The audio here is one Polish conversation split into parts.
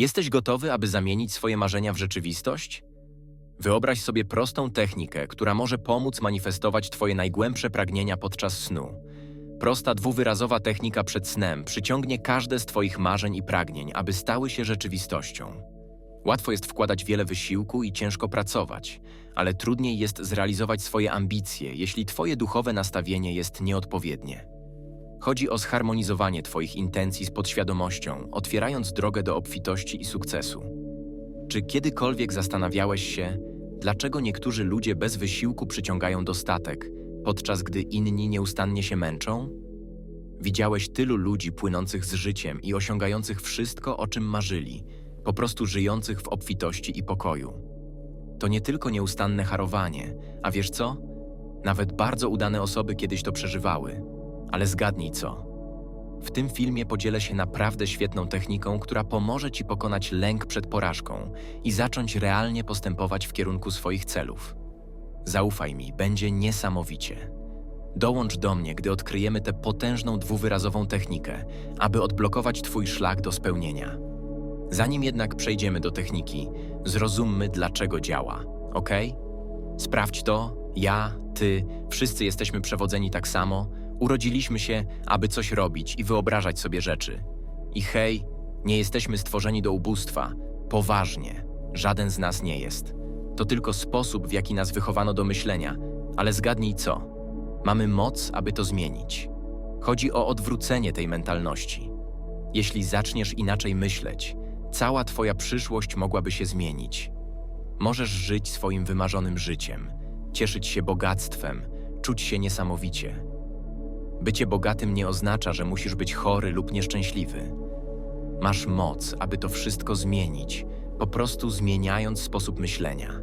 Jesteś gotowy, aby zamienić swoje marzenia w rzeczywistość? Wyobraź sobie prostą technikę, która może pomóc manifestować Twoje najgłębsze pragnienia podczas snu. Prosta dwuwyrazowa technika przed snem przyciągnie każde z Twoich marzeń i pragnień, aby stały się rzeczywistością. Łatwo jest wkładać wiele wysiłku i ciężko pracować, ale trudniej jest zrealizować swoje ambicje, jeśli Twoje duchowe nastawienie jest nieodpowiednie. Chodzi o zharmonizowanie Twoich intencji z podświadomością, otwierając drogę do obfitości i sukcesu. Czy kiedykolwiek zastanawiałeś się, dlaczego niektórzy ludzie bez wysiłku przyciągają dostatek, podczas gdy inni nieustannie się męczą? Widziałeś tylu ludzi płynących z życiem i osiągających wszystko, o czym marzyli, po prostu żyjących w obfitości i pokoju. To nie tylko nieustanne harowanie, a wiesz co? Nawet bardzo udane osoby kiedyś to przeżywały. Ale zgadnij co? W tym filmie podzielę się naprawdę świetną techniką, która pomoże Ci pokonać lęk przed porażką i zacząć realnie postępować w kierunku swoich celów. Zaufaj mi, będzie niesamowicie. Dołącz do mnie, gdy odkryjemy tę potężną dwuwyrazową technikę, aby odblokować Twój szlak do spełnienia. Zanim jednak przejdziemy do techniki, zrozummy, dlaczego działa, ok? Sprawdź to, ja, ty, wszyscy jesteśmy przewodzeni tak samo, urodziliśmy się, aby coś robić i wyobrażać sobie rzeczy. I hej, nie jesteśmy stworzeni do ubóstwa, poważnie, żaden z nas nie jest. To tylko sposób, w jaki nas wychowano do myślenia, ale zgadnij co? Mamy moc, aby to zmienić. Chodzi o odwrócenie tej mentalności. Jeśli zaczniesz inaczej myśleć, cała Twoja przyszłość mogłaby się zmienić. Możesz żyć swoim wymarzonym życiem, cieszyć się bogactwem, czuć się niesamowicie. Bycie bogatym nie oznacza, że musisz być chory lub nieszczęśliwy. Masz moc, aby to wszystko zmienić, po prostu zmieniając sposób myślenia.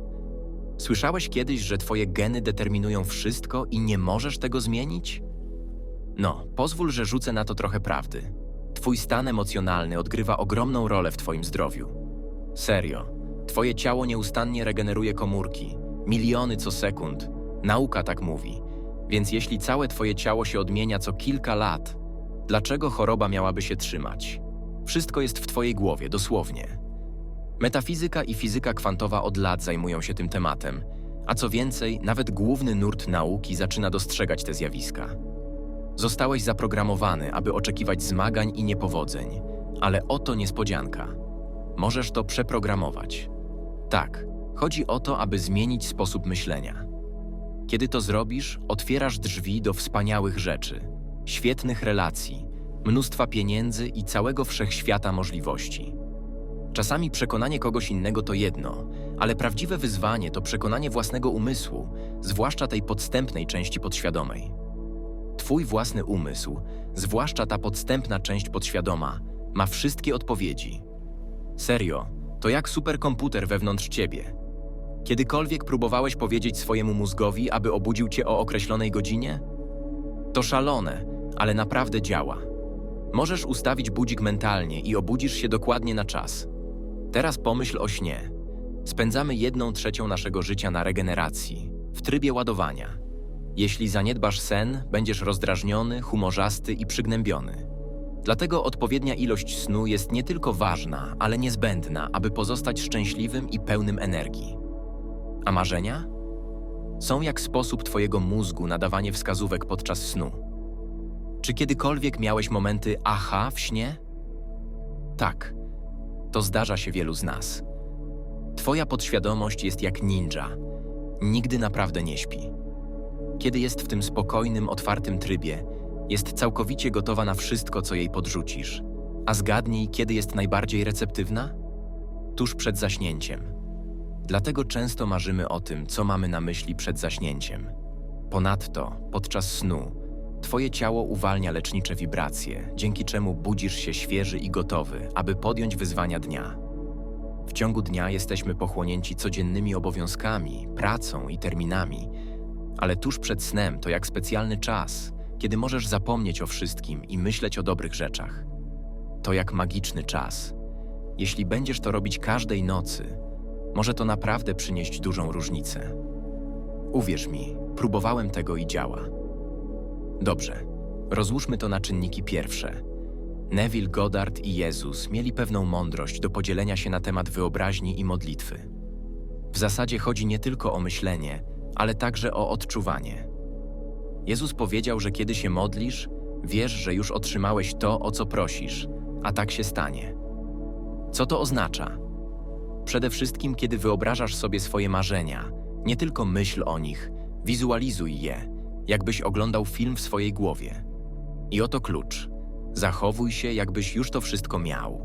Słyszałeś kiedyś, że Twoje geny determinują wszystko i nie możesz tego zmienić? No, pozwól, że rzucę na to trochę prawdy. Twój stan emocjonalny odgrywa ogromną rolę w Twoim zdrowiu. Serio, Twoje ciało nieustannie regeneruje komórki, miliony co sekund. Nauka tak mówi. Więc jeśli całe Twoje ciało się odmienia co kilka lat, dlaczego choroba miałaby się trzymać? Wszystko jest w Twojej głowie, dosłownie. Metafizyka i fizyka kwantowa od lat zajmują się tym tematem, a co więcej, nawet główny nurt nauki zaczyna dostrzegać te zjawiska. Zostałeś zaprogramowany, aby oczekiwać zmagań i niepowodzeń, ale oto niespodzianka. Możesz to przeprogramować. Tak, chodzi o to, aby zmienić sposób myślenia. Kiedy to zrobisz, otwierasz drzwi do wspaniałych rzeczy, świetnych relacji, mnóstwa pieniędzy i całego wszechświata możliwości. Czasami przekonanie kogoś innego to jedno, ale prawdziwe wyzwanie to przekonanie własnego umysłu, zwłaszcza tej podstępnej części podświadomej. Twój własny umysł, zwłaszcza ta podstępna część podświadoma, ma wszystkie odpowiedzi. Serio, to jak superkomputer wewnątrz ciebie. Kiedykolwiek próbowałeś powiedzieć swojemu mózgowi, aby obudził cię o określonej godzinie? To szalone, ale naprawdę działa. Możesz ustawić budzik mentalnie i obudzisz się dokładnie na czas. Teraz pomyśl o śnie. Spędzamy jedną trzecią naszego życia na regeneracji, w trybie ładowania. Jeśli zaniedbasz sen, będziesz rozdrażniony, humorzasty i przygnębiony. Dlatego odpowiednia ilość snu jest nie tylko ważna, ale niezbędna, aby pozostać szczęśliwym i pełnym energii. A marzenia? Są jak sposób Twojego mózgu na dawanie wskazówek podczas snu. Czy kiedykolwiek miałeś momenty aha w śnie? Tak, to zdarza się wielu z nas. Twoja podświadomość jest jak ninja. Nigdy naprawdę nie śpi. Kiedy jest w tym spokojnym, otwartym trybie, jest całkowicie gotowa na wszystko, co jej podrzucisz. A zgadnij, kiedy jest najbardziej receptywna? Tuż przed zaśnięciem. Dlatego często marzymy o tym, co mamy na myśli przed zaśnięciem. Ponadto, podczas snu, Twoje ciało uwalnia lecznicze wibracje, dzięki czemu budzisz się świeży i gotowy, aby podjąć wyzwania dnia. W ciągu dnia jesteśmy pochłonięci codziennymi obowiązkami, pracą i terminami, ale tuż przed snem to jak specjalny czas, kiedy możesz zapomnieć o wszystkim i myśleć o dobrych rzeczach. To jak magiczny czas. Jeśli będziesz to robić każdej nocy, może to naprawdę przynieść dużą różnicę. Uwierz mi, próbowałem tego i działa. Dobrze, rozłóżmy to na czynniki pierwsze. Neville Goddard i Jezus mieli pewną mądrość do podzielenia się na temat wyobraźni i modlitwy. W zasadzie chodzi nie tylko o myślenie, ale także o odczuwanie. Jezus powiedział, że kiedy się modlisz, wiesz, że już otrzymałeś to, o co prosisz, a tak się stanie. Co to oznacza? Przede wszystkim, kiedy wyobrażasz sobie swoje marzenia, nie tylko myśl o nich, wizualizuj je, jakbyś oglądał film w swojej głowie. I oto klucz. Zachowuj się, jakbyś już to wszystko miał.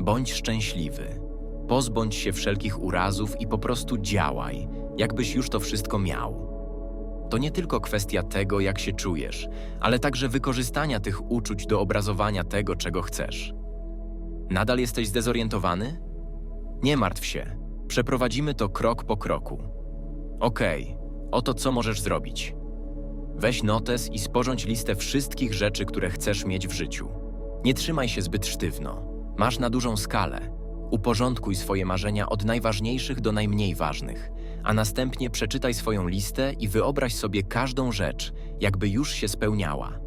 Bądź szczęśliwy. Pozbądź się wszelkich urazów i po prostu działaj, jakbyś już to wszystko miał. To nie tylko kwestia tego, jak się czujesz, ale także wykorzystania tych uczuć do obrazowania tego, czego chcesz. Nadal jesteś zdezorientowany? Nie martw się. Przeprowadzimy to krok po kroku. Okej, oto co możesz zrobić. Weź notes i sporządź listę wszystkich rzeczy, które chcesz mieć w życiu. Nie trzymaj się zbyt sztywno. Masz na dużą skalę. Uporządkuj swoje marzenia od najważniejszych do najmniej ważnych, a następnie przeczytaj swoją listę i wyobraź sobie każdą rzecz, jakby już się spełniała.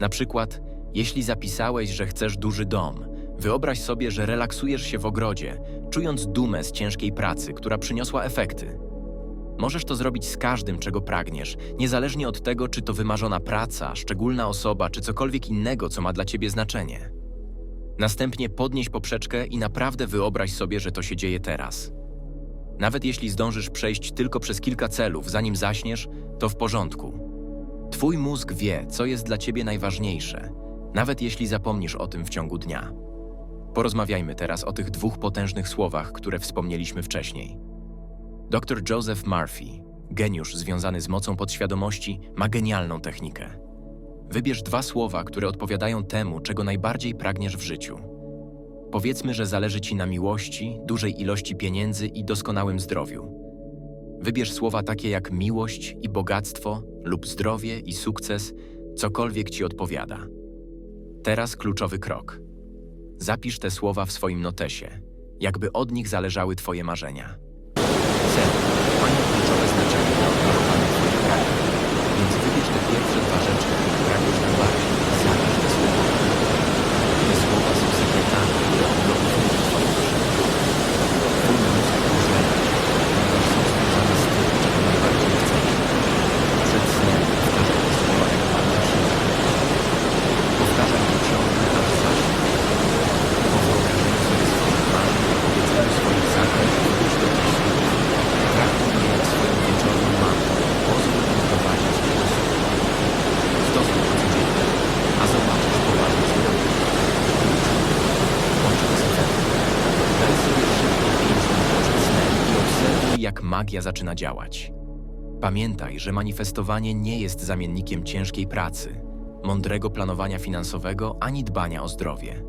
Na przykład, jeśli zapisałeś, że chcesz duży dom, wyobraź sobie, że relaksujesz się w ogrodzie, czując dumę z ciężkiej pracy, która przyniosła efekty. Możesz to zrobić z każdym, czego pragniesz, niezależnie od tego, czy to wymarzona praca, szczególna osoba, czy cokolwiek innego, co ma dla ciebie znaczenie. Następnie podnieś poprzeczkę i naprawdę wyobraź sobie, że to się dzieje teraz. Nawet jeśli zdążysz przejść tylko przez kilka celów, zanim zaśniesz, to w porządku. Twój mózg wie, co jest dla ciebie najważniejsze, nawet jeśli zapomnisz o tym w ciągu dnia. Porozmawiajmy teraz o tych dwóch potężnych słowach, które wspomnieliśmy wcześniej. Dr Joseph Murphy, geniusz związany z mocą podświadomości, ma genialną technikę. Wybierz dwa słowa, które odpowiadają temu, czego najbardziej pragniesz w życiu. Powiedzmy, że zależy ci na miłości, dużej ilości pieniędzy i doskonałym zdrowiu. Wybierz słowa takie jak miłość i bogactwo, lub zdrowie i sukces, cokolwiek ci odpowiada. Teraz kluczowy krok. Zapisz te słowa w swoim notesie, jakby od nich zależały twoje marzenia. Cel mają kluczowe znaczenie dla odblokowania twoich pragnień, więc wybierz te pierwsze dwa rzeczy, które pragniesz najbardziej i zapisz te słowa. Te słowa są sekretami, które odblokują twoje marzenia. Twój mózg urzędzi, ponieważ są związane z tym, czego najbardziej chcesz. Przed snem powtarzaj te słowa jak mantrę silną. Powtarzaj je ciągle, aż zaśniesz. Po wyobrażeniu sobie swoich marzeń i powiedzeniu swoich zadań wróć do tych słów. Traktuj je jak swoją wieczorną mantrę. Pozwól im prowadzić cię do snu. Stosuj to codziennie, a zobaczysz poważne zmiany. Bądź ekspertem. Daj sobie szybko 5 minut przed snem i obserwuj, jak magia zaczyna działać. Pamiętaj, że manifestowanie nie jest zamiennikiem ciężkiej pracy, mądrego planowania finansowego ani dbania o zdrowie.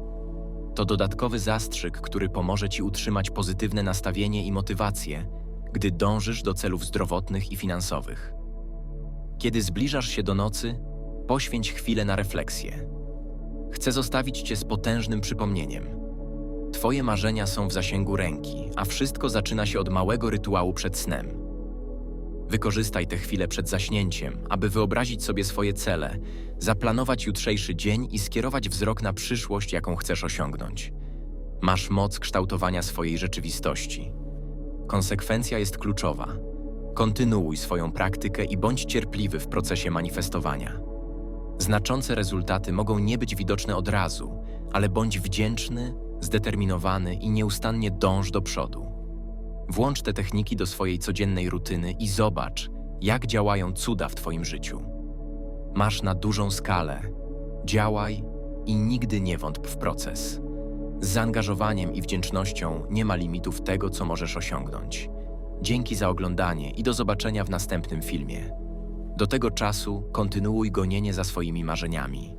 To dodatkowy zastrzyk, który pomoże Ci utrzymać pozytywne nastawienie i motywację, gdy dążysz do celów zdrowotnych i finansowych. Kiedy zbliżasz się do nocy, poświęć chwilę na refleksję. Chcę zostawić Cię z potężnym przypomnieniem. Twoje marzenia są w zasięgu ręki, a wszystko zaczyna się od małego rytuału przed snem. Wykorzystaj tę chwilę przed zaśnięciem, aby wyobrazić sobie swoje cele, zaplanować jutrzejszy dzień i skierować wzrok na przyszłość, jaką chcesz osiągnąć. Masz moc kształtowania swojej rzeczywistości. Konsekwencja jest kluczowa. Kontynuuj swoją praktykę i bądź cierpliwy w procesie manifestowania. Znaczące rezultaty mogą nie być widoczne od razu, ale bądź wdzięczny, zdeterminowany i nieustannie dąż do przodu. Włącz te techniki do swojej codziennej rutyny i zobacz, jak działają cuda w Twoim życiu. Masz na dużą skalę. Działaj i nigdy nie wątp w proces. Z zaangażowaniem i wdzięcznością nie ma limitów tego, co możesz osiągnąć. Dzięki za oglądanie i do zobaczenia w następnym filmie. Do tego czasu kontynuuj gonienie za swoimi marzeniami.